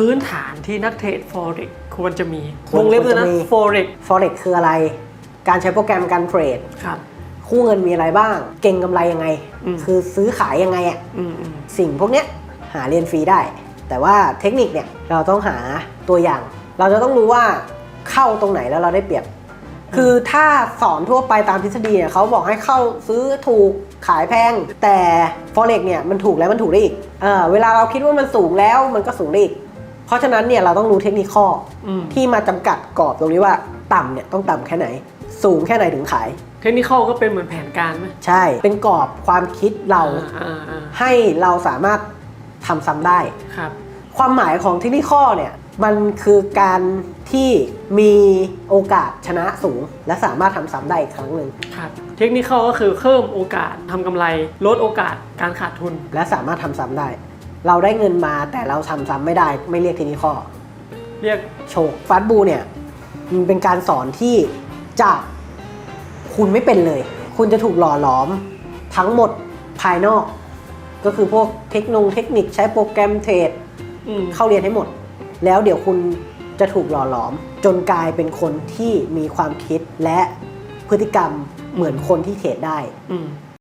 พื้นฐานที่นักเทรด forex ควรจะมีคววรงเล็บเลยนะควรจะมี forex forex คืออะไร การใช้โปรแกรมการเทรด ครับ คู่เงินมีอะไรบ้าง เก่งกำไรยังไง อืม คือซื้อขายยังไงอะอืมอืมสิ่งพวกเนี้ยหาเรียนฟรีได้ แต่ว่าเทคนิคเนี่ยเราต้องหาตัวอย่าง เราจะต้องรู้ว่าเข้าตรงไหนแล้วเราได้เปรียบ คือถ้าสอนทั่วไปตามทฤษฎีเนี่ยเขาบอกให้เข้าซื้อถูกขายแพง แต่ forex เนี่ยมันถูกแล้วมันถูกได้อีกเออเวลาเราคิดว่ามันสูงแล้วมันก็สูงได้อีก เพราะฉะนั้นเนี่ยเราต้องรู้เทคนิคข้ออืมที่มาจำกัดกรอบตรงนี้ว่าต่ำเนี่ยต้องต่ำแค่ไหน สูงแค่ไหนถึงขาย เทคนิคก็เป็นเหมือนแผนการไหมใช่เป็นกรอบความคิดเราอ่าอ่าให้เราสามารถทำซ้ำได้ครับ ความหมายของเทคนิคข้อเนี่ยมันคือการที่มีโอกาสชนะสูง และสามารถทำซ้ำได้อีกครั้งหนึ่งครับเทคนิคก็คือเพิ่มโอกาสทำกำไร ลดโอกาสการขาดทุน และสามารถทำซ้ำได้ เราได้เงินมาแต่เราทำซ้ำไม่ได้ไม่เรียกเทคนิคข้อเรียกโชว์ฟาสบูเนี่ยมันเป็นการสอนที่จากคุณไม่เป็นเลย คุณจะถูกหล่อหลอมทั้งหมดภายนอก ก็คือพวกเทคโนโลยีเทคนิคใช้โปรแกรมเทรดอืมเข้าเรียนให้หมด แล้วเดี๋ยวคุณจะถูกหล่อหลอม จนกลายเป็นคนที่มีความคิดและพฤติกรรมเหมือนคนที่เทรดได้ อืม